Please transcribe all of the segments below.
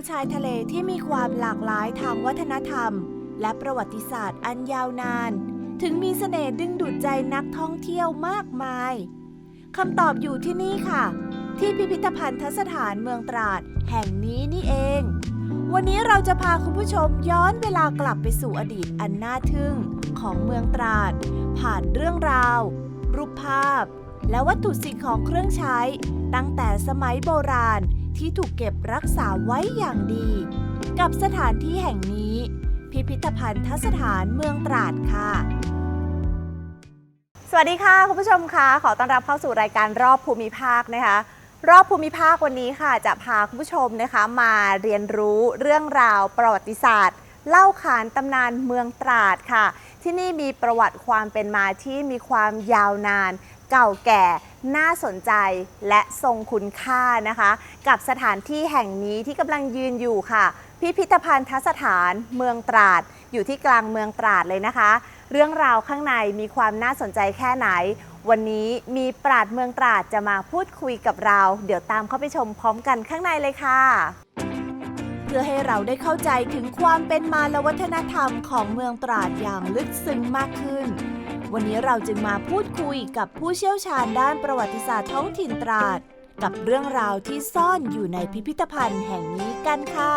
องชายทะเลที่มีความหลากหลายทางวัฒนธรรม และประวัติศาสตร์อันยาวนาน ถึงมีเสน่ห์ดึงดูดใจนักท่องเที่ยวมากมายคำตอบอยู่ที่นี่ค่ะ ที่พิพิธภัณฑสถานเมืองตราด แห่งนี้นี่เอง วันนี้เราจะพาคุณผู้ชมย้อนเวลากลับไปสู่อดีตอันน่าทึ่งของเมืองตราด ผ่านเรื่องราว รูปภาพ และวัตถุสิ่งของเครื่องใช้ ตั้งแต่สมัยโบราณ ที่ถูกเก็บรักษาไว้อย่างดี กับสถานที่แห่งนี้ พิพิธภัณฑสถานเมืองตราดค่ะ สวัสดีค่ะ คุณผู้ชมคะขอต้อนรับเข้าสู่รายการรอบภูมิภาคนะคะรอบภูมิภาควันนี้ค่ะ จะพาคุณผู้ชมนะคะมาเรียนรู้เรื่องราวประวัติศาสตร์ เล่าขานตำนานเมืองตราดค่ะ ที่นี่มีประวัติความเป็นมาที่มีความยาวนาน เก่าแก่น่าสนใจและทรงคุณค่านะคะ กับสถานที่แห่งนี้ที่กำลังยืนอยู่ค่ะ พิพิธภัณฑสถานเมืองตราด อยู่ที่กลางเมืองตราดเลยนะคะ เรื่องราวข้างในมีความน่าสนใจแค่ไหน วันนี้มีปราดเมืองตราดจะมาพูดคุยกับเรา เดี๋ยวตามเข้าไปชมพร้อมกันข้างในเลยค่ะเพื่อให้เราได้เข้าใจถึงความเป็นมาและวัฒนธรรมของเมืองตราดอย่างลึกซึ้งมากขึ้น วันนี้เราจึงมาพูดคุยกับผู้เชี่ยวชาญด้านประวัติศาสตร์ท้องถิ่นตราด กับเรื่องราวที่ซ่อนอยู่ในพิพิธภัณฑ์แห่งนี้กันค่ะ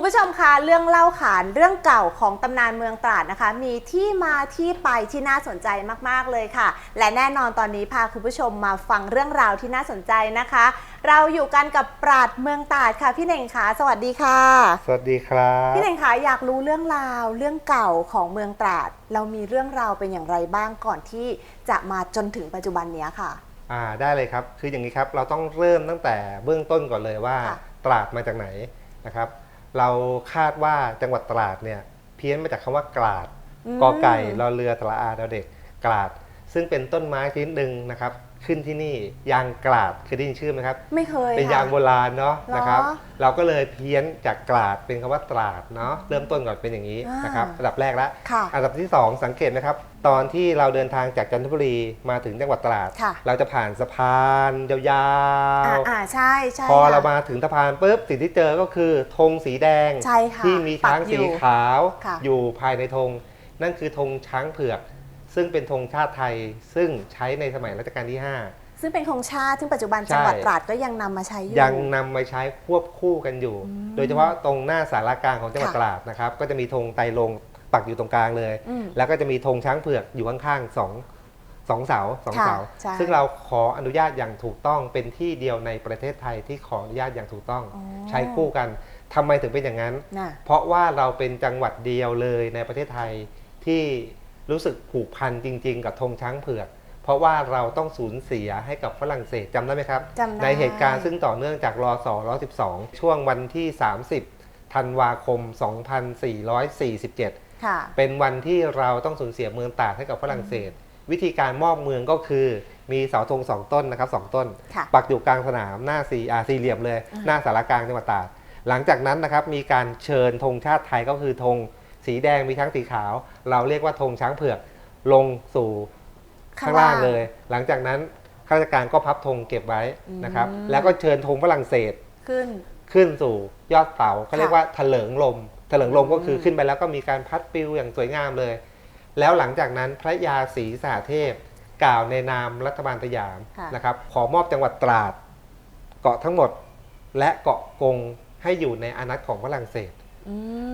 คุณผู้ชมคะเรื่องเล่าขานเรื่องเก่าของตำนานเมืองตราดนะคะ มีที่มาที่ไปที่น่าสนใจมากๆเลยค่ะ และแน่นอนตอนนี้พาคุณผู้ชมมาฟังเรื่องราวที่น่าสนใจนะคะ เราอยู่กันกับปราดเมืองตราดค่ะพี่เน่งคะสวัสดีค่ะ สวัสดีครับพี่เน่งคะอยากรู้เรื่องราวเรื่องเก่าของเมืองตราด เรามีเรื่องราวเป็นอย่างไรบ้างก่อนที่จะมาจนถึงปัจจุบันเนี้ยค่ะ อ่าได้เลยครับ คืออย่างนี้ครับ เราต้องเริ่มตั้งแต่เบื้องต้นก่อนเลยว่า ค่ะ ตราดมาจากไหนนะครับ เราคาดว่าจังหวัดตราดเนี่ยเพี้ยนมาจากคำว่ากราดมกอไก่รอเรือตระอาดาวเด็กกราด ซึ่งเป็นต้นไม้ชนิดหนึ่งนะครับ ขึ้นที่นี่ยางกราดเคยได้ยินชื่อไหมครับ ไม่เคยเป็นค่ะยางโบราณเนาะเหรอนะครับ เราก็เลยเพี้ยนจากกราดเป็นคำว่าตราดเนาะเริ่มต้นก่อนเป็นอย่างนี้อ่านนะครับอันดับแรกแล้วค่ะอันดับที่ 2 สังเกตนะครับ ตอนที่เราเดินทางจากจันทบุรีมาถึงจังหวัดตราดค่ะเราจะผ่านสะพานยาวอ่าๆอ่าใช่ใช่พอค่ะเรามาถึงสะพานปุ๊บสิ่งที่เจอก็คือธงสีแดงใช่ค่ะที่มีช้างปักอสียู่ขาวค่ะอยู่ภายในธงนั่นคือธงช้างเผือก ซึ่งเป็นธงชาติไทยซึ่งใช้ในสมัยรัชกาลที่ 5 ซึ่งเป็นธงชาติซึ่งปัจจุบันใช่จังหวัดตราดก็ยังนำมาใช้อยู่ ยังนำมาใช้ควบคู่กันอยู่อืมโดยเฉพาะตรงหน้าสารากลางของจังหวัดค่ะตราดนะครับ ก็จะมีธงไตรรงค์ปักอยู่ตรงกลางเลยอืมแล้วก็จะมีธงช้างเผือกอยู่ข้างๆสองสองเสาสองค่ะเสาใช่ซึ่งเราขออนุญาตอย่างถูกต้องเป็นที่เดียวในประเทศไทยที่ขออนุญาตอย่างถูกต้องอ๋อใช้คู่กันทำไมถึงเป็นอย่างนั้นน่ะเพราะว่าเราเป็นจังหวัดเดียวเลยในประเทศไทยที่ รู้สึกผูกพันจริง ๆ กับธงช้างเผือก เพราะว่าเราต้องสูญเสียให้กับฝรั่งเศสจำได้ไหมครับ จำได้ ในเหตุการณ์ซึ่งต่อเนื่องจากรอสอ112 ช่วงวันที่ 30 ธันวาคม 2447 ค่ะ เป็นวันที่เราต้องสูญเสียเมืองตราดให้กับฝรั่งเศส วิธีการมอบเมืองก็คือมีเสาธงสองต้นนะครับสองต้น ค่ะ ปักอยู่กลางสนามหน้าสี่อาสี่เหลี่ยมเลยอ่าหน้าสารกลางจังหวัดตราดหลังจากนั้นนะครับมีการเชิญธงชาติไทยก็คือธง สีแดงมีช้างสีขาว เราเรียกว่าธงช้างเผือกลงสู่ข้างล่างเลย หลังจากนั้นข้าราชการก็พับธงเก็บไว้นะครับอืมแล้วก็เชิญธงฝรั่งเศสขึ้นขึ้นสู่ยอดเสาเขาเรียกค่ะว่าเถลิงลมเถลิงลมก็คืออมขึ้นไปแล้วก็มีการพัดปลิวอย่างสวยงามเลย แล้วหลังจากนั้นพระยาศรีสหเทพ กล่าวในนามรัฐบาลสยามค่ะนะครับ ขอมอบจังหวัดตราด เกาะทั้งหมด และเกาะกงให้อยู่ในอานัตของฝรั่งเศสอืม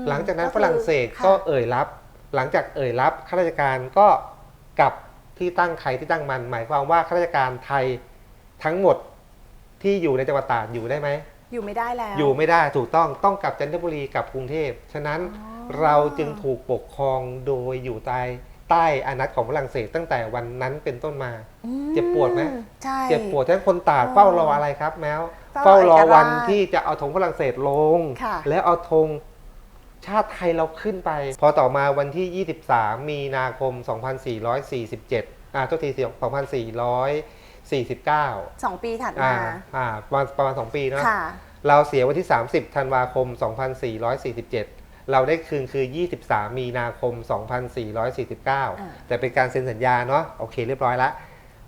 หลังจากนั้นคือฝรั่งเศสค่ะก็เอ่ยรับ หลังจากเอ่ยรับข้าราชการก็กลับที่ตั้งใครที่ตั้งมัน หมายความว่าข้าราชการไทยทั้งหมดที่อยู่ในจังหวัดตราดอยู่ได้ไหมอยู่ไม่ได้แล้ว อยู่ไม่ได้ถูกต้องต้องกลับจันทบุรีกลับกรุงเทพฉะนั้นอ๋อเราจึงถูกปกครองโดยอยู่ใต้ใต้อานัตของฝรั่งเศสตั้งแต่วันนั้นเป็นต้นมาอืมเจ็บปวดไหมใช่เจ็บปวดฉะนั้นคนตราดอ๋อเฝ้ารออะไรครับแมวเฝ้ารเฝ้ารอเอกราชวันที่จะเอาธงฝรั่งเศสลงค่ะแล้วเอาธง ชาติไทยเราขึ้นไป พอต่อมาวันที่ 23 มีนาคม 2447 อ่าตัวที2449สองปีถัดอ่ามา อ่าประมาณประมาณ 2 ปีเนาะค่ะเราเสียวันที่ 30 ธันวาคม 2447 เราได้คืนคือ 23 มีนาคม 2449 แต่เป็นการเซ็นสัญญาเนาะโอเคเรียบร้อยละ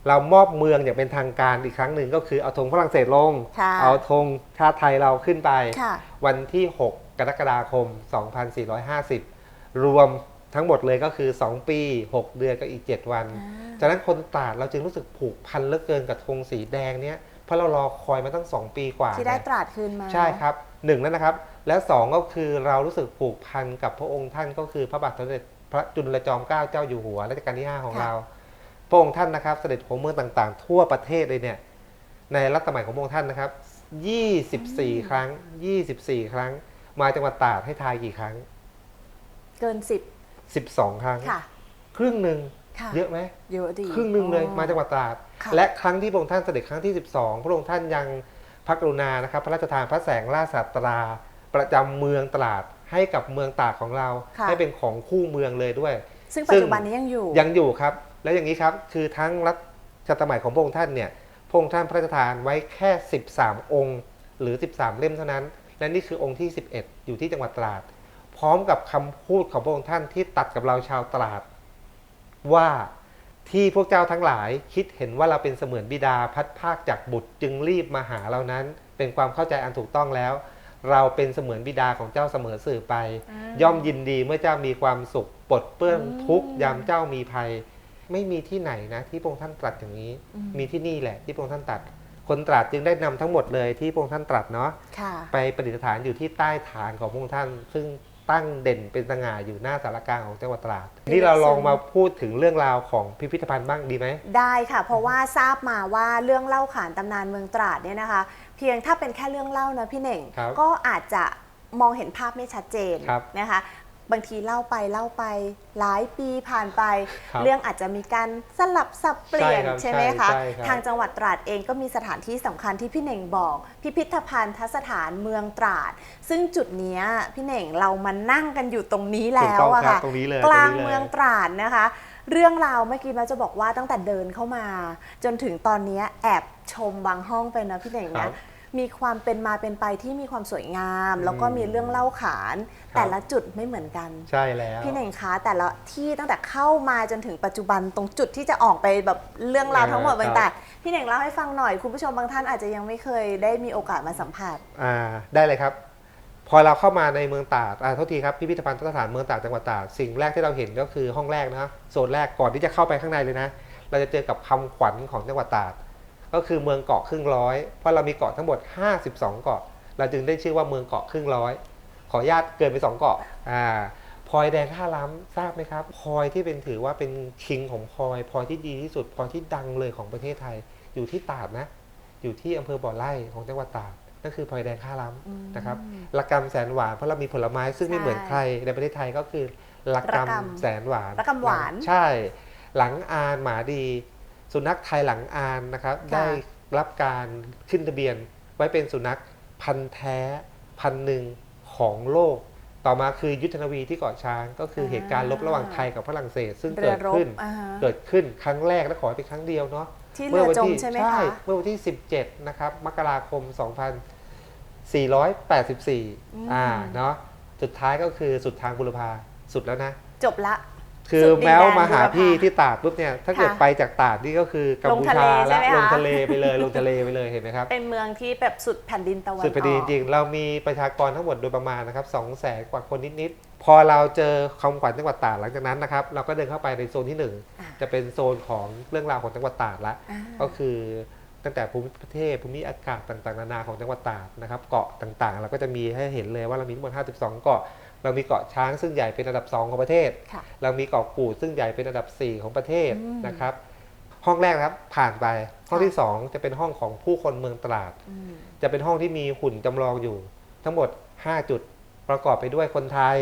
เรามอบเมืองอย่างเป็นทางการอีกครั้งหนึ่งก็คือเอาธงฝรั่งเศสลงค่ะเอาธงชาติไทยเราขึ้นไปค่ะวันที่ 6 กรกฎาคม 2450 รวมทั้งหมดเลยก็คือ 2 ปี 6 เดือนกับอีก 7 วัน จากนั้นคนตราดเราจึงรู้สึกผูกพันเหลือเกินกับธงสีแดงเนี้ยเพราะเรารอคอยมาตั้ง 2 ปีกว่าที่ได้นะตราดคืนมาใช่ครับหนึ่งนั่นนะครับ แล้วสองก็คือเรารู้สึกผูกพันกับพระองค์ท่านก็คือพระบาทสมเด็จพระจุลจอมเกล้าเจ้าอยู่หัวรัชกาลที่ 5 ของเรา พระองค์ท่านนะครับเสด็จของเมืองต่างๆ ทั่วประเทศเลยเนี่ยในรัชสมัยของพระองค์ท่านนะครับ 24 ครั้ง 24 ครั้ง มาจังหวัดตราดให้ทายกี่ครั้ง เกินสิบ12ครั้ง ค่ะ ครึ่งหนึ่งค่ะเยอะไหมเยอะดีครึ่งหนึ่งเลยอ๋อมาจังหวัดตราดค่ะ และครั้งที่พระองค์ท่านเสด็จครั้งที่ 12 พระองค์ท่านยังพระกรุณานะครับ พระราชทานพระแสงราชสัตรา ประจำเมืองตราดให้กับเมืองตราดของเรา ค่ะ ให้เป็นของคู่เมืองเลยด้วย ซึ่งปัจจุบันนี้ยังอยู่ ยังอยู่ครับ แล้วอย่างนี้ครับ คือทั้งรัชสมัยของพระองค์ท่านเนี่ย พระองค์ท่านพระราชทานไว้แค่ 13 องค์ หรือ 13 เล่มเท่านั้น และนี่คือองค์ที่ 11 อยู่ที่จังหวัดตราด พร้อมกับคำพูดของพระองค์ท่านที่ตัดกับเราชาวตราด ว่าที่พวกเจ้าทั้งหลายคิดเห็นว่าเราเป็นเสมือนบิดาพัดภาคจากบุตรจึงรีบมาหาเรานั้น เป็นความเข้าใจอันถูกต้องแล้ว เราเป็นเสมือนบิดาของเจ้าเสมอสื่อไป ย่อมยินดีเมื่อเจ้ามีความสุขปลดเปื้อนทุกข์ยามเจ้ามีภัย ไม่มีที่ไหนนะที่พระองค์ท่านตรัสอย่างนี้อืมมีที่นี่แหละที่พระองค์ท่านตรัส คนตรัสจึงได้นำทั้งหมดเลยที่พระองค์ท่านตรัสเนาะค่ะไปประดิษฐานอยู่ที่ใต้ฐานของพระองค์ท่าน ซึ่งตั้งเด่นเป็นสง่าอยู่หน้าสารกลางของจังหวัดตราดนี่เราลองมาพูดถึงเรื่องราวของพิพิธภัณฑ์บ้างดีไหมได้ค่ะ เพราะว่าทราบมาว่าเรื่องเล่าขานตำนานเมืองตราดเนี่ยนะคะ เพียงถ้าเป็นแค่เรื่องเล่านะพี่เน่งครับก็อาจจะมองเห็นภาพไม่ชัดเจนครับนะคะ บางทีเล่าไปเล่าไปหลายปีผ่านไป ครับเรื่องอาจจะมีการสลับสับเปลี่ยนใช่ครับใช่ไหมคะใช่ใช่ครับ ทางจังหวัดตราดเองก็มีสถานที่สำคัญที่พี่เน่งบอก พิพิธภัณฑ์สถานเมืองตราด ซึ่งจุดเนี้ยพี่เน่งเรามานั่งกันอยู่ตรงนี้ถูกแล้ต้วองอะครับค่ะ ตรงนี้เลยกลางตรนี้เมืองตราดนะคะ เรื่องราวเมื่อกี้แม่จะบอกว่าตั้งแต่เดินเข้ามา จนถึงตอนนี้แอบชมบางห้องไปนะพี่เน่งครันะบ มีความเป็นมาเป็นไปที่มีความสวยงามอืมแล้วก็มีเรื่องเล่าขานครับแต่ละจุดไม่เหมือนกัน ใช่แล้วพี่เน่งคะแต่ละที่ตั้งแต่เข้ามาจนถึงปัจจุบันตรงจุดที่จะออกไปแบบเรื่องราวทั้งหมดครับต่างๆพี่เน่งเล่าให้ฟังหน่อยคุณผู้ชมบางท่านอาจจะยังไม่เคยได้มีโอกาสมาสัมผัสอ่าได้เลยครับ พอเราเข้ามาในเมืองตราดอ่าโทษทีครับพิพิธภัณฑ์สถานเมืองตราดจังหวัดตราดสิ่งแรกที่เราเห็นก็คือห้องแรกนะโซนแรกก่อนที่จะเข้าไปข้างในเลยนะ เราจะเจอกับคำขวัญของจังหวัดตราด ก็คือเมืองเกาะครึ่งร้อยเพราะเรามีเกาะทั้งหมด 52 เกาะ เราจึงได้ชื่อว่าเมืองเกาะครึ่งร้อยขออนุญาตเกินไปสองเกาะอ่าพลอยแดงห้าล้ำทราบไหมครับพลอยที่เป็นถือว่าเป็นคิงของพลอยพลอยที่ดีที่สุดพลอยที่ดังเลยของประเทศไทย อยู่ที่ตราดนะ อยู่ที่อำเภอบ่อไร่ของจังหวัดตราดนั่นคือพลอยแดงห้าล้ำนะครับละกำแสนหวานเพราะเรามีผลไม้ซึ่งไม่ใช่เหมือนใครในประเทศไทยก็คือละระกำกำแสนหวานระกำหวานใช่ หลังอานหมาดี สุนัขไทยหลังอานนะครับค่ะได้รับการขึ้นทะเบียน ไว้เป็นสุนัขพันธุ์แท้พันธุ์หนึ่งของโลก ต่อมาคือยุทธนาวีที่เกาะช้าง ก็คือเหตุการณ์รบระหว่างไทยกับฝรั่งเศส ซึ่งเรืเกิอดรบขึ้นอ่าฮะเกิดขึ้นครั้งแรกและขอให้เป็นครั้งเดียวเนาะที่เรือจมใช่ไหมคะเมื่อวันที่ 17 นะครับมกราคม 2484อ่าเนาะสุดท้ายก็คือสุดทางบุรพาสุดแล้วนะ จบละ คือสุดดินแม้ว่าแดนมาหาบุรพาพี่ที่ตราดปุ๊บเนี่ยถ้าเกิดค่ะไปจากตราดนี่ก็คือกัมพูลงทะเลชาใช่แล้วไหมคะลงทะเลไปเลยลงทะเลไปเลยเห็นไหมครับเป็นเมืองที่แบบสุดแผ่นดินตะวันออกสุดพอดีจริงๆเรามีประชากรทั้งหมดโดยประมาณนะครับสองแสนกว่าคนนิดๆพอเราเจอคำขวัญจังหวัดตราดหลังจากนั้นนะครับเราก็เดินเข้าไปในโซนที่หนึ่งอ่าจะเป็นโซนของเรื่องราวของจังหวัดตราดละอ่าก็คือตั้งแต่ภูมิประเทศภูมิอากาศต่างๆนานาของจังหวัดตราดนะครับเกาะต่างๆ เราก็จะมีให้เห็นเลยว่าเรามีทั้งหมด52 เกาะ เรามีเกาะช้างซึ่งใหญ่เป็นอันดับ 2 ของประเทศค่ะเรามีเกาะกูดซึ่งใหญ่เป็นอันดับ 4 ของประเทศอืมนะครับ ห้องแรกนะครับผ่านไปห้องค่ะที่ 2 จะเป็นห้องของผู้คนเมืองตราดอืมจะเป็นห้องที่มีหุ่นจำลองอยู่ ทั้งหมด 5 จุดประกอบไปด้วยคนไทย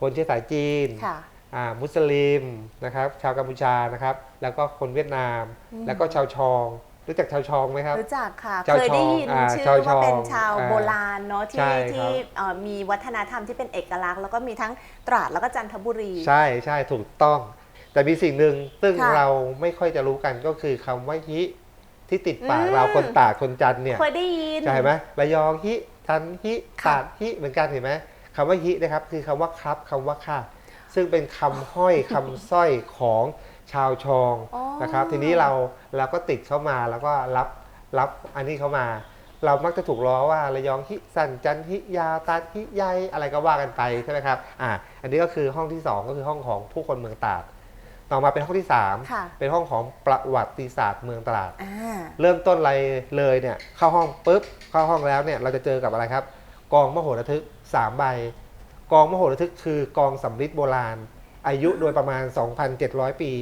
คนเชื้อสายจีนค่ะอ่ามุสลิมนะครับ ชาวกัมพูชานะครับ แล้วก็คนเวียดนามอืมแล้วก็ชาวชอง รู้จักชาวชองไหมครับ รู้จักค่ะ ชาวเคยได้ยินชองอ่าชื่อชาวชว่าองเป็นชาวอ่าโบราณเนาะใช่ที่ครับ ที่เอ่อมีวัฒนธรรมที่เป็นเอกลักษณ์ แล้วก็มีทั้งตราดแล้วก็จันทบุรี ใช่ใช่ถูกต้อง แต่มีสิ่งหนึ่งซึ่งค่ะเราไม่ค่อยจะรู้กันก็คือคำว่าฮิที่ติดปากอืม เราคนตากคนจันเนี่ยเคยได้ยิน ใช่ไหมระยองฮิทันฮิค่ะ ตาดฮิเหมือนกันเห็นไหมคำว่าฮินะครับคือคำว่าครับคำว่าค่าซึ่งเป็นคำห้อย คำสร้อยของ ชาวชองอ๋อ นะครับ ทีนี้เราเราก็ติดเข้ามาแล้วก็รับรับอันนี้เข้ามา เรามักจะถูกล้อว่าระยองฮิสันจันฮิยาวตาดฮิใยอะไรก็ว่ากันไปใช่ไหมครับอ่าอันนี้ก็คือห้องที่สองก็คือห้องของผู้คนเมืองตราดต่อมาเป็นห้องที่สามค่ะ เป็นห้องของประวัติศาสตร์เมืองตราด อ่า เริ่มต้นอะไรเลยเนี่ยเข้าห้องปุ๊บเข้าห้องแล้วเนี่ยเราจะเจอกับอะไรครับ กองมโหระทึกสามใบ กองมโหระทึกคือกองสำริดโบราณ อายุโดยประมาณ 2,700 ปี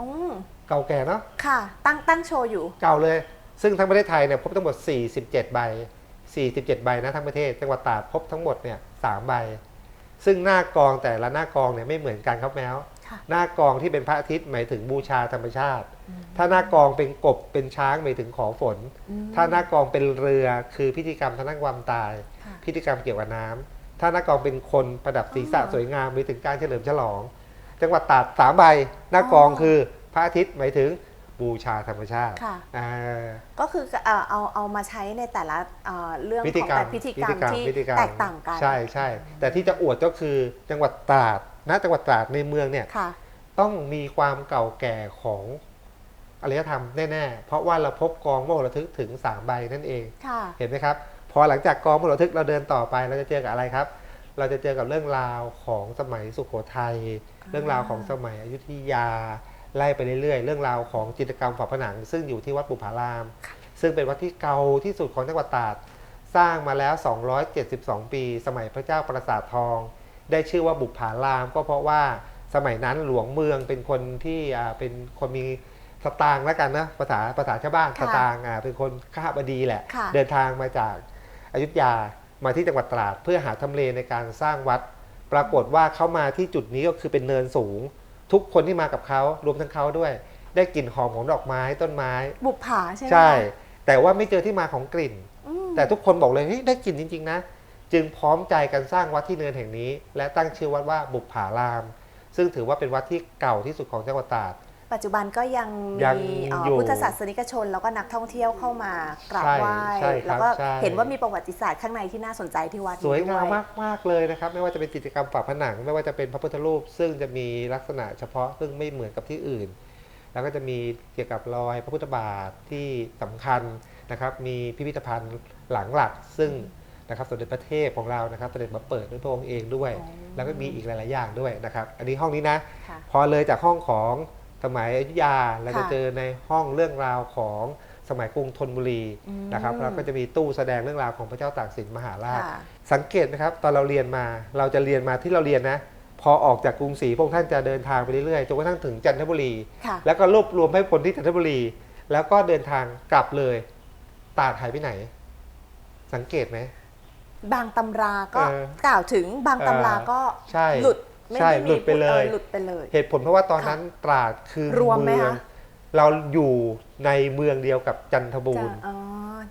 อืมเก่าแก่เนาะค่ะ ตั้งตั้งโชว์อยู่ เก่าเลย ซึ่งทั้งประเทศไทยเนี่ยพบทั้งหมด 47 ใบ 47 ใบนะทั้งประเทศจังหวัดตราดพบทั้งหมดเนี่ยสามใบ ซึ่งหน้ากองแต่ละหน้ากองเนี่ยไม่เหมือนกันครับแมวค่ะ หน้ากองที่เป็นพระอาทิตย์หมายถึงบูชาธรรมชาติ ถ้าหน้ากองเป็นกบเป็นช้างหมายถึงขอฝน อืม ถ้าหน้ากองเป็นเรือคือพิธีกรรมทางด้านความตาย ค่ะ พิธีกรรมเกี่ยวกับน้ำถ้าหน้ากองเป็นคนประดับศีรษะอ๋อสวยงามหมายถึงการเฉลิมฉลอง จังหวัดตราดสามใบหน้ากองอ๋อคือพระอาทิตย์หมายถึงบูชาธรรมชาติค่ะ อ่า ก็คือเอ่อเอาเอามาใช้ในแต่ละเอ่อเรื่องพิขธีองกรรแต่มพิธีกรรมที่พิธีกรรมแตกต่างกัน ใช่ใช่แต่ที่จะอวดก็คือจังหวัดตราดณจังหวัดตราดในเมืองเนี่ย ค่ะ ต้องมีความเก่าแก่ของอารยธรรมแน่ๆ เพราะว่าเราพบกองโมระทึกถึงสามใบนั่นเอง ค่ะ เห็นไหมครับ พอหลังจากกองมรทึกเราเดินต่อไป เราจะเจอกับอะไรครับ เราจะเจอกับเรื่องราวของสมัยสุโขทัย เรื่องราวของสมัยอยุธยาไล่ไปเรื่อยๆ เรื่องราวของจิตรกรรมฝาผนัง ซึ่งอยู่ที่วัดปุผาราม ซึ่งเป็นวัดที่เก่าที่สุดของจังหวัดตราดสร้างมาแล้ว 272 ปี สมัยพระเจ้าปราสาททอง ได้ชื่อว่าบุปผาราม ก็เพราะว่าสมัยนั้นหลวงเมืองเป็นคนที่อ่าเป็นคนมีสตางค์แล้วกันนะภาษาภาษาชาวบ้านค่ะสตางค์อ่าเป็นคนข้าบดีแหละค่ะเดินทางมาจากอายุทยามาที่จังหวัดตราด เพื่อหาทำเลในการสร้างวัด ปรากฏว่าเขามาที่จุดนี้ก็คือเป็นเนินสูง ทุกคนที่มากับเขารวมทั้งเขาด้วย ได้กลิ่นหอมของดอกไม้ต้นไม้ บุปผาใช่ไหมใช่คะแต่ว่าไม่เจอที่มาของกลิ่น อืมแต่ทุกคนบอกเลยเฮ้ยได้กลิ่นจริง ๆ นะ จึงพร้อมใจกันสร้างวัดที่เนินแห่งนี้ และตั้งชื่อวัดว่าบุปผาราม ซึ่งถือว่าเป็นวัดที่เก่าที่สุดของจังหวัดตราด ปัจจุบันก็ยังยังมีเอ่ออยู่พุทธศาสนิกชน แล้วก็นักท่องเที่ยวเข้ามากราบใช่ไหว้ใช่ครับแล้วก็ใช่ เห็นว่ามีประวัติศาสตร์ข้างในที่น่าสนใจที่วัดสวยงามด้มากมากๆเลยนะครับ ไม่ว่าจะเป็นกิจกรรมฝาผนัง ไม่ว่าจะเป็นพระพุทธรูป ซึ่งจะมีลักษณะเฉพาะซึ่งไม่เหมือนกับที่อื่น แล้วก็จะมีเกี่ยวกับรอยพระพุทธบาทที่สำคัญนะครับ มีพิพิธภัณฑ์หลังหลัก ซึ่งนะครับสมเด็จพระเทพของเรานะครับเสด็จมาเปิดด้วยพระองค์เองด้วยอ๋อแล้วก็มีอีกหลาย ๆ อย่างด้วยนะครับ อันนี้ห้องนี้นะ ค่ะ พอเลยจากห้องของ สมัยอยุธยาเราจะค่ะเจอในห้องเรื่องราวของสมัยกรุงธนบุรีอืมนะครับแล้วก็จะมีตู้แสดงเรื่องราวของพระเจ้าตากสินมหาราชค่ะสังเกตนะครับตอนเราเรียนมาเราจะเรียนมาที่เราเรียนนะพอออกจากกรุงศรีพระองค์ท่านจะเดินทางไปเรื่อยๆจนกระทั่งถึงจันทบุรีค่ะแล้วก็รวบรวมให้คนที่จันทบุรี แล้วก็เดินทางกลับเลย ตาดหายไปไหน สังเกตไหมบางตำราก็เออกล่าวถึงบางตำราก็ใช่หลุดไม่ ใช่ไม่มีหลุดไปเลยออหลุดไปเลย เหตุผลเพราะว่าตอนนั้นตราดคือรวมไหมเมืองคะเราอยู่ในเมืองเดียวกับจันทบูจะรณ์อ๋อ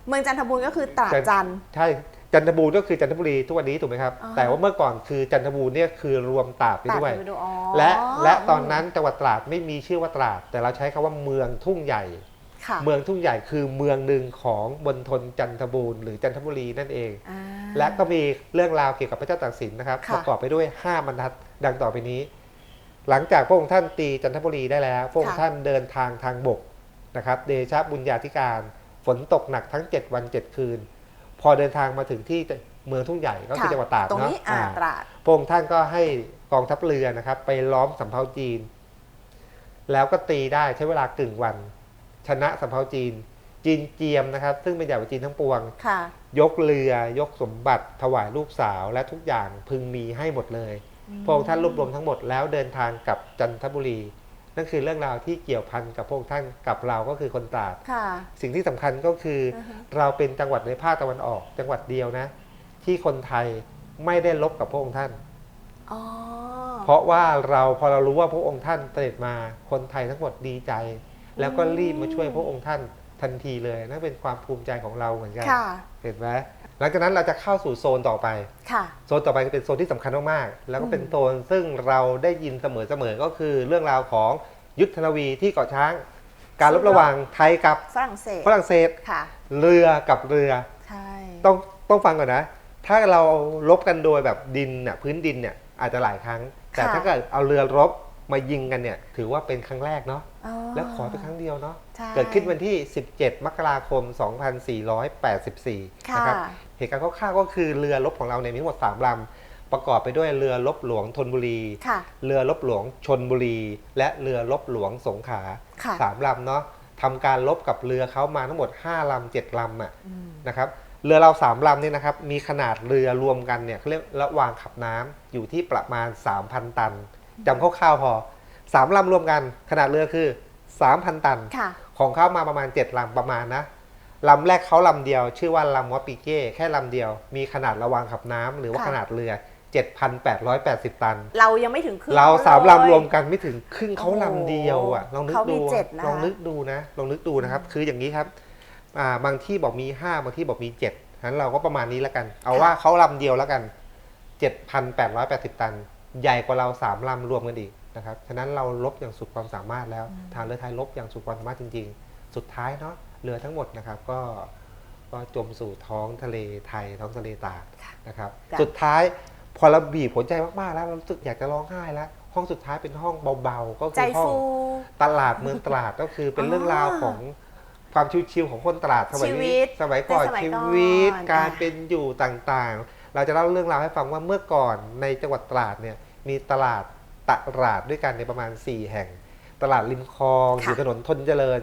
เมืองจันทบุรีก็คือตราดจันจันทร์ใช่จันทบูรณ์ก็คือจันทบุรีทุกวันนี้ถูกไหมครับอ๋อแต่ว่าเมื่อก่อนคือจันทบูรณ์เนี่ยคือรวมตราดไปตราดด้วยไปดูอ๋อและและตอนนั้นจังหวัดตราดไม่มีชื่อว่าตราด แต่เราใช้คำว่าเมืองทุ่งใหญ่ค่ะ เมืองทุ่งใหญ่คือเมืองหนึ่งของบนทนจันทบูรณ์หรือจันทบุรีนั่นเองอ่าและก็มีเรื่องราวเกี่ยวกับพระเจ้าตากสินนะครับค่ะประกอบไปด้วย 5บรรทัดดังต่อไปนี้ หลังจากพระองค์ท่านตีจันทบุรีได้แล้วพระองค์ท่านเดินทางทางบกนะครับ เดชะบุญญาธิการ ฝนตกหนักทั้ง 7 วัน 7 คืน พอเดินทางมาถึงที่เมืองทุ่งใหญ่ก็คือค่ะจังหวัดตราดตรงเนาะนี้อ่าอ่าตราดพระองค์ท่านก็ให้กองทัพเรือนะครับ ไปล้อมสำเภาจีน แล้วก็ตีได้ใช้เวลากึ่งวัน ชนะสำเภาจีน จีนเจียมนะครับ ซึ่งเป็นใหญ่กว่าจีนทั้งปวง ค่ะ ยกเรือยกสมบัติถวายลูกสาวและทุกอย่างพึงมีให้หมดเลย พระองค์ท่านรวบรวมทั้งหมดแล้วเดินทางกลับจันทบุรี นั่นคือเรื่องราวที่เกี่ยวพันกับพระองค์ท่านกับเราก็คือคนตราด ค่ะ สิ่งที่สำคัญก็คือออฮึเราเป็นจังหวัดในภาคตะวันออก จังหวัดเดียวนะ ที่คนไทยไม่ได้ลบกับพระองค์ท่าน อ๋อ เพราะว่าเราพอเรารู้ว่าพระองค์ท่านเสด็จมาคนไทยทั้งหมดดีใจ แล้วก็รีบมาช่วยพระองค์ท่านทันทีเลยนั่นเป็นความภูมิใจของเราเหมือนกันค่ะ เห็นไหมหลังจากนั้นเราจะเข้าสู่โซนต่อไป ค่ะ โซนต่อไปจะเป็นโซนที่สำคัญมากๆ แล้วก็เป็นอืมโซนซึ่งเราได้ยินเสมอๆ ก็คือเรื่องราวของยุทธนาวีที่เกาะช้าง การรบระหว่างไทยกับฝรั่งเศสฝรั่งเศส ค่ะ เรือกับเรือ ใช่ ต้องต้องฟังก่อนนะ ถ้าเรารบกันโดยแบบดินเนี่ยพื้นดินเนี่ยอาจจะหลายครั้ง แต่ถ้าเกิดเอาเรือรบ มายิงกันเนี่ยถือว่าเป็นครั้งแรกเนาะอ๋อแล้วขอเป็นครั้งเดียวเนาะใช่เกิดขึ้นวันที่ 17 มกราคม 2484ค่ะนะครับเหตุการณ์คร่าวๆก็คือเรือรบของเราเนี่ยมีทั้งหมด3ลำประกอบไปด้วยเรือรบหลวงธนบุรีค่ะเรือรบหลวงชนบุรี และเรือรบหลวงสงขลาค่ะสามลำเนาะทำการรบกับเรือเขามาทั้งหมด 5ลำ7ลำอะอืมนะครับเรือเราสามลำเนี่ยนะครับมีขนาดเรือรวมกันเนี่ยเขาเรียกระหว่างขับน้ำอยู่ที่ประมาณ 3,000 ตัน จำคร่าวๆพอสามลำรวมกันขนาดเรือคือ 3,000 ตัน ค่ะของของเขามาประมาณ 7ลำประมาณนะลำแรกเขาลำเดียว ชื่อว่าลำวอปิเก้แค่ลำเดียว มีขนาดระวางขับน้ำหรือว่าค่ะขนาดเรือ 7,880 ตัน เรายังไม่ถึงครึ่งเราสามลยลำรวมกันไม่ถึงครึ่งเขาโอ้โหลำเดียวอะลองนึกเขามีดูเจ็ดนะคะ ลองนึกดูนะลองนึกดูนะครับ คืออย่างนี้ครับอ่าบางที่บอกมี 5 บางที่บอกมี7นั้นเราก็ประมาณนี้แล้วกัน เอาว่าเขาลำเดียวแล้วกัน 7,880 ตัน ใหญ่กว่าเราสามลำรวมกันอีกนะครับ ฉะนั้นเราลบอย่างสุดความสามารถแล้ว ทางเรือไทยลบอย่างสุดความสามารถจริง ๆ สุดท้ายเนาะเรือทั้งหมดนะครับก็ก็จมสู่ท้องทะเลไทยท้องทะเลตากนะครับจ้ะสุดท้ายพอเราบีบหัวใจมากๆแล้วเรารู้สึกอยากจะร้องไห้แล้ว ห้องสุดท้ายเป็นห้องเบาๆ ก็ใจคือห้องฟูตลาดเมืองตราดก็คือเป็นอ๋อเรื่องราวของความชิวๆของคนตราดสมัยชีวินี้ตสมัยก่อนในสมัยชีก่อนวิตการอะเป็นอยู่ต่างๆ เราจะเล่าเรื่องราวให้ฟังว่าเมื่อก่อนในจังหวัดตราดเนี่ยมีตลาดตลาดด้วยกันในประมาณ 4 แห่ง ตลาดริมคลองอยู่ถนนทนเจริญ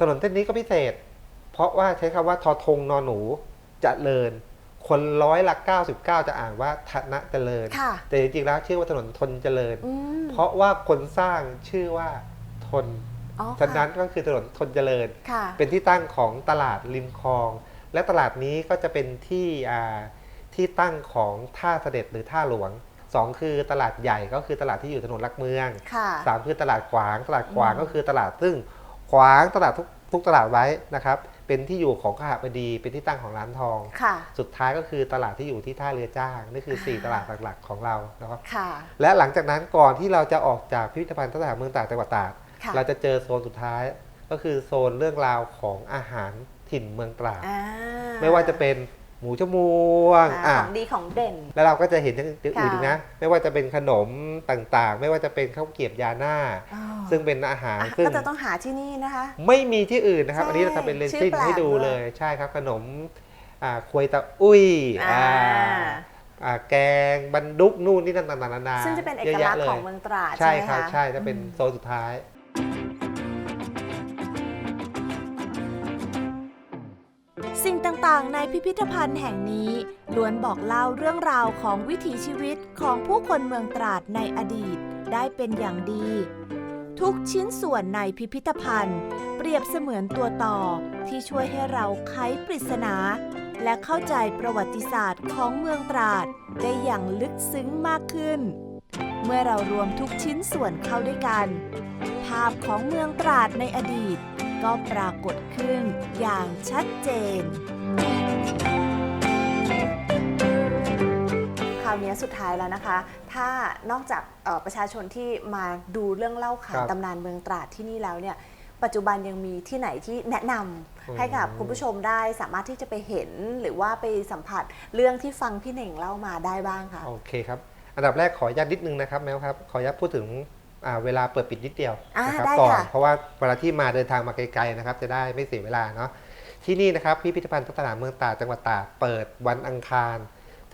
ถนนเส้นนี้ก็พิเศษ เพราะว่าใช้คำว่าทอทงนอนหนูเจริญ คนร้อยละ99 จะอ่านว่าธนะเจริญค่ะแต่จริงๆแล้วชื่อว่าถนนทนเจริญอืมเพราะว่าคนสร้างชื่อว่าทนอ๋อฉะนั้นก็คือถนนทนเจริญค่ะเป็นที่ตั้งของตลาดริมคลอง และตลาดนี้ก็จะเป็นที่อ่า ที่ตั้งของท่าเสด็จหรือท่าหลวงสองคือตลาดใหญ่ก็คือตลาดที่อยู่ถนนลักเมืองค่ะสามคือตลาดขวางตลาดขวางอืมก็คือตลาดซึ่งขวางตลาดทุกทุกตลาดไว้นะครับ เป็นที่อยู่ของขหบดี เป็นที่ตั้งของร้านทองค่ะสุดท้ายก็คือตลาดที่อยู่ที่ท่าเรือจ้างนี่คือ 4 ตลาดหลักๆของเรานะครับค่ะและหลังจากนั้นก่อนที่เราจะออกจากพิพิธภัณฑ์ทหารเมืองตราดจังหวัดตราดค่ะเราจะเจอโซนสุดท้าย ก็คือโซนเรื่องราวของอาหารถิ่นเมืองตราดอ่าไม่ว่าจะเป็นห มูจมวงอ่าอะของดีของเด่น แล้วเราก็จะเห็นอย่างอื่นค่ะอีกนะ ไม่ว่าจะเป็นขนมต่างๆ ไม่ว่าจะเป็นข้าวเกรียบยาหน้าอ๋อซึ่งเป็นอาหารอะซึ่งก็จะต้องหาที่นี่นะคะ ไม่มีที่อื่นนะครับใช่อันนี้เราทำเป็นเลนชื่ซิ่องแปลกให้ดูด้วยเลยใช่ครับขนมอ่าควยตะอุ้ยอ่าอ่าอ่าแกงบันดุกนู่นนี่นั่นต่างๆนานาซึ่งจะเป็นเอกยลักษแยณ์ของลยเมืองตราดใช่ไหมครับคะใช่จะเป็นอืมโซนสุดท้ายางในพิพิธภัณฑ์แห่งนี้ล้วนบอกเล่าเรื่องราวของวิถีชีวิตของผู้คนเมืองตราดในอดีตได้เป็นอย่างดี ทุกชิ้นส่วนในพิพิธภัณฑ์ เปรียบเสมือนตัวต่อที่ช่วยให้เราไขปริศนา และเข้าใจประวัติศาสตร์ของเมืองตราดได้อย่างลึกซึ้งมากขึ้น เมื่อเรารวมทุกชิ้นส่วนเข้าด้วยกัน ภาพของเมืองตราดในอดีตก็ปรากฏขึ้นอย่างชัดเจน คราวนี้สุดท้ายแล้วนะคะ ถ้านอกจากเอ่อประชาชนที่มาดูเรื่องเล่าขานครับ ตำนานเมืองตราดที่นี่แล้วเนี่ยปัจจุบันยังมีที่ไหนที่แนะนำอืมให้กับคุณผู้ชมได้สามารถที่จะไปเห็นหรือว่าไปสัมผัสเรื่องที่ฟังพี่เหน่งเล่ามาได้บ้างคะโอเคครับ อันดับแรกขออนุญาตนิดนึงนะครับแมวครับ ขออนุญาตพูดถึงอ่าเวลาเปิดปิดนิดเดียวอ่านะครัได้ก่อน ค่ะ เพราะว่าเวลาที่มาเดินทางมาไกลๆนะครับ จะได้ไม่เสียเวลาเนาะ ที่นี่นะครับพิพิธภัณฑ์พัฒนาเมืองตราดจังหวัดตราดเปิดวันอังคาร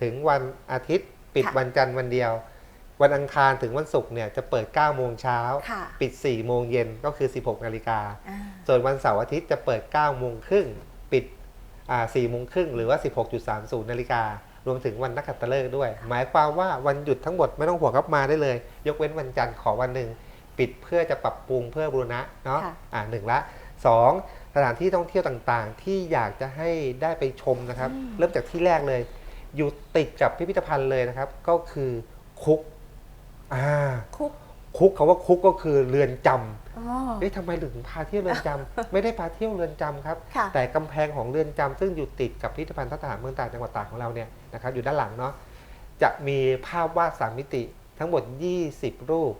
ถึงวันอาทิตย์ ปิดวันจันทร์วันเดียว วันอังคารถึงวันศุกร์เนี่ยจะเปิด 9 โมงเช้าค่ะปิด 4 โมงเย็นก็คือ 16 นาฬิกาอ่าส่วนวันเสาร์อาทิตย์จะเปิด 9 โมงครึ่ง ปิดอ่า4โมงครึ่งหรือว่า 16.30 นาฬิการวมถึงวันนักขัตฤกษ์ด้วย หมายความว่าวันหยุดทั้งหมดไม่ต้องห่วงครับมาได้เลย ยกเว้นวันจันทร์ขอวันหนึ่งปิดเพื่อจะปรับปรุงเพื่อบูรณะเนาะค่ะอ่าหนึ่งละ สองสถานที่ท่องเที่ยวต่างๆ ที่อยากจะให้ได้ไปชมนะครับ เริ่มจากที่แรกเลย อยู่ติดกับพิพิธภัณฑ์เลยนะครับ ก็คือโคคุกอ่าคุกคุกคาว่าคุกก็คือเรือนจำอ๋อเอ๊ะทำไมถึงพาเที่ยวเรือนจำไม่ได้พาเที่ยวเรือนจำครับค่ะแต่กำแพงของเรือนจำซึ่งอยู่ติดกับพิพิธภัณฑ์ทหารเมืองตราดจังหวัดตากของเราเนี่ยนะครับอยู่ด้านหลังเนาะจะมีภาพวาดสามมิติทั้งหมด 20 รูป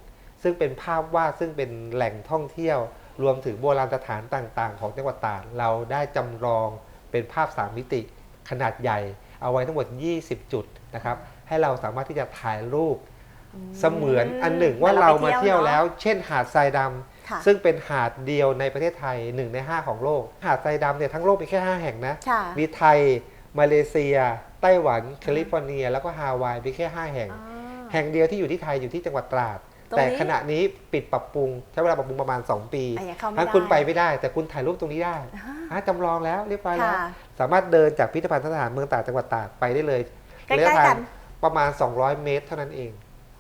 ซึ่งเป็นภาพวาดซึ่งเป็นแหล่งท่องเที่ยว รวมถึงโบราณสถานต่างๆ ของจังหวัดตราดเราได้จำลองเป็นภาพสามมิติขนาดใหญ่ เอาไว้ทั้งหมด 20 จุดนะครับ ให้เราสามารถที่จะถ่ายรูปเสมือนอันหนึ่งว่าเรามาเที่ยวแล้ว เช่นหาดทรายดำค่ะซึ่งเป็นหาดเดียวในประเทศไทย 1 ใน 5 ของโลก หาดทรายดำเนี่ยทั้งโลกมีแค่ 5 แห่งนะค่ะมีไทย มาเลเซีย ไต้หวัน แคลิฟอร์เนีย แล้วก็ฮาวายมีแค่ 5 แห่งอ่าแห่งเดียวที่อยู่ที่ไทยอยู่ที่จังหวัดตราด ตรงนี้แต่ขณะนี้ปิดปรับปรุงใช้เวลาปรับปรุงประมาณ 2 ปีอะยังเข้าไม่ถ้าได้คุณไปไม่ได้ แต่คุณถ่ายรูปตรงนี้ได้อ่า อะจำลองแล้วเรียบร้อยแล้วค่ะสามารถเดินจากพิพิธภัณฑ์ทหารเมืองตราดจังหวัดตราดไปได้เลยใกล้ๆระยะทากังน ประมาณ 200 เมตร เท่านั้นเอง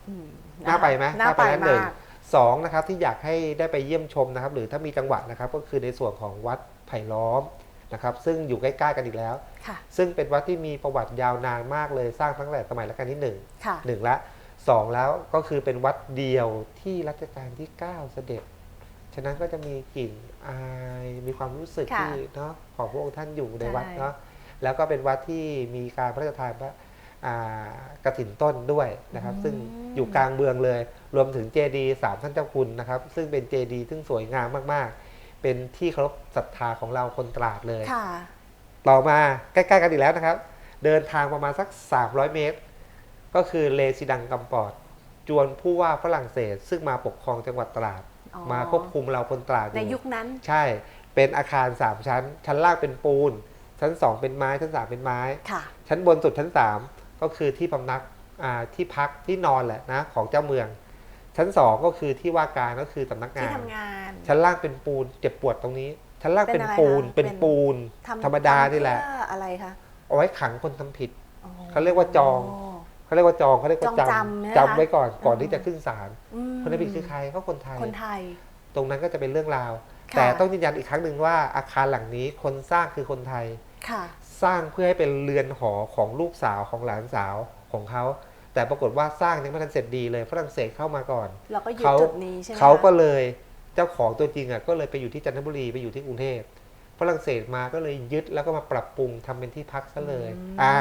อืมน่าไปไหมน่าไปแล้วหนึ่งมากสองนะครับที่อยากให้ได้ไปเยี่ยมชมนะครับ หรือถ้ามีจังหวะนะครับ ก็คือในส่วนของวัดไผ่ล้อมนะครับ ซึ่งอยู่ใกล้ๆกันอีกแล้ว ค่ะ ซึ่งเป็นวัดที่มีประวัติยาวนานมากเลยสร้างตั้งแต่สมัยรัชกาลที่หนึ่งค่ะ หนึ่งละ สองแล้วก็คือเป็นวัดเดียวที่รัชกาลที่ 9 เสด็จ ฉะนั้นก็จะมีกลิ่นอายมีความรู้สึกค่ะที่เนาะของพระองค์ท่านอยู่ในวัดใช่ เนาะแล้วก็เป็นวัดที่มีการพระราชทานพระอ่ากระถินต้นด้วยนะครับ ซึ่งอยู่กลางเมืองเลย รวมถึงเจดีย์สามท่านเจ้าคุณนะครับ ซึ่งเป็นเจดีย์ซึ่งสวยงามมากๆ เป็นที่เคารพศรัทธาของเราคนตราดเลย ค่ะ ต่อมาใกล้ๆกันอีกแล้วนะครับ เดินทางประมาณสัก 300 เมตร ก็คือเลซิดังกัมปอด จวนผู้ว่าฝรั่งเศส ซึ่งมาปกครองจังหวัดตราดอ๋อมาควบคุมเราคนตราดอในยู่ยุคนั้น ใช่เป็นอาคาร 3 ชั้น ชั้นล่างเป็นปูน ชั้น 2 เป็นไม้ชั้น 3 เป็นไม้ค่ะชั้นบนสุดชั้น 3 ก็คือที่พำนักอ่าที่พักที่นอนแหละนะของเจ้าเมือง ชั้น 2 ก็คือที่ว่าการก็คือสำนักที่งานทำงาน ชั้นล่างเป็นปูนเจ็บปวดตรงนี้ ชั้นล่างเป็เป็นนอะไรปูนคะเป็นเป็นปูนทำธรรมดานี่แหละทำเพื่ออะไรคะเอาไว้ขังคนทำผิดอ๋อเขาเรียกว่าจอง เขาเรียกว่าจองเขาเรียกว่าจองจจำเนี่ยำนะคะจำไว้ก่อนก่อนอืมที่จะขึ้นศาลอืมคนนั้นเป็นคือใครก็คนไทย คนไทย ตรงนั้นก็จะเป็นเรื่องราวค่ะแต่ต้องยืนยันอีกครั้งหนึ่งว่าอาคารหลังนี้คนสร้างคือคนไทยค่ะสร้างเพื่อให้เป็นเรือนหอของลูกสาวของหลานสาวของเขาแต่ปรากฏว่าสร้างยังไม่ทันเสร็จดีเลยฝรั่งเศสเข้ามาก่อนเราก็ยึดเขาจุดนี้ใช่ไหมเขาก็คะเลยเจ้าของตัวจริงอะก็เลยไปอยู่ที่จันทบุรีไปอยู่ที่กรุงเทพฝรั่งเศสมาก็เลยยึดแล้วก็มาปรับปรุงทำเป็นที่พักซะเลย อ่า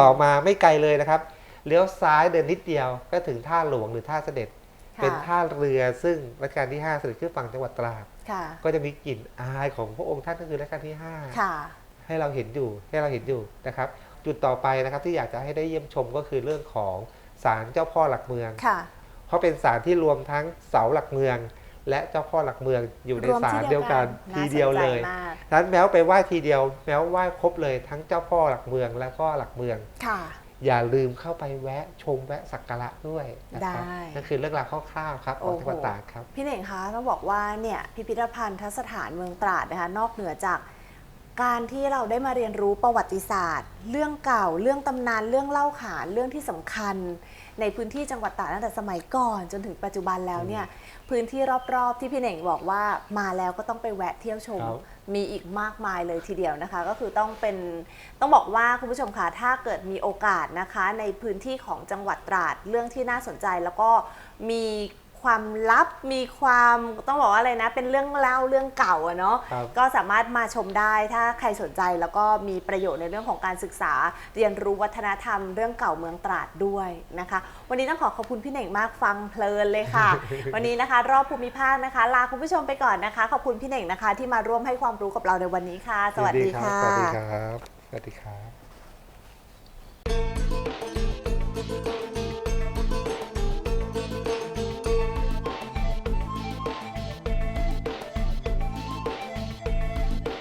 ต่อมาไม่ไกลเลยนะครับ เลี้ยวซ้ายเดินนิดเดียวก็ถึงท่าหลวงหรือท่าเสด็จค่ะเป็นท่าเรือซึ่งรัชกาลที่ 5 เสด็จขึ้นฝั่งจังหวัดตราดค่ะก็จะมีกลิ่นอายของพระองค์ท่านก็คือรัชกาลที่ค่ะ5ให้เราเห็นอยู่ให้เราเห็นอยู่นะครับ จุดต่อไปนะครับที่อยากจะให้ได้เยี่ยมชมก็คือเรื่องของศาลเจ้าพ่อหลักเมืองค่ะเพราะเป็นศาลที่รวมทั้งเสาหลักเมือง และเจ้าพ่อหลักเมืองอยู่ในรวมศาลที่เดียวกันน่าทีเดียวสนใจเลยมากฉะนั้นแม้วไปไหว้ทีเดียว แม้วไหว้ครบเลยทั้งเจ้าพ่อหลักเมืองและก็หลักเมืองค่ะ อย่าลืมเข้าไปแวะชมแวะสักการะด้วยนะครับได้นั่นคือเรื่องราวคร่าวๆครับของจังหวัดตราดครับพี่เน่งคะต้องบอกว่าเนี่ยพิพิธภัณฑ์สถานเมืองตราดนะคะนอกเหนือจากการที่เราได้มาเรียนรู้ประวัติศาสตร์ เรื่องเก่า เรื่องตำนาน เรื่องเล่าขาน เรื่องที่สำคัญ ในพื้นที่จังหวัดตราดตั้งแต่สมัยก่อนจนถึงปัจจุบันแล้วเนี่ยพื้นที่รอบๆ ที่พี่เน่งบอกว่ามาแล้วก็ต้องไปแวะเที่ยวชม ครับมีอีกมากมายเลยทีเดียวนะคะ ก็คือต้องเป็นต้องบอกว่าคุณผู้ชมค่ะถ้าเกิดมีโอกาสนะคะ ในพื้นที่ของจังหวัดตราดเรื่องที่น่าสนใจแล้วก็มี ความลับมีความต้องบอกว่าอะไรนะ เป็นเรื่องเล่าเรื่องเก่าอะเนาะครับก็สามารถมาชมได้ถ้าใครสนใจแล้วก็มีประโยชน์ในเรื่องของการศึกษา เรียนรู้วัฒนธรรมเรื่องเก่าเมืองตราดด้วยนะคะ วันนี้ต้องขอขอบคุณพี่เหน่งมากฟังเพลินเลยค่ะ วันนี้นะคะ รอบภูมิภาคนะคะ ลาคุณผู้ชมไปก่อนนะคะ ขอบคุณพี่เหน่งนะคะ ที่มาร่วมให้ความรู้กับเราในวันนี้ค่ะ สวัสดียินค่ะรับสวัสดีครับ สวัสดีครับ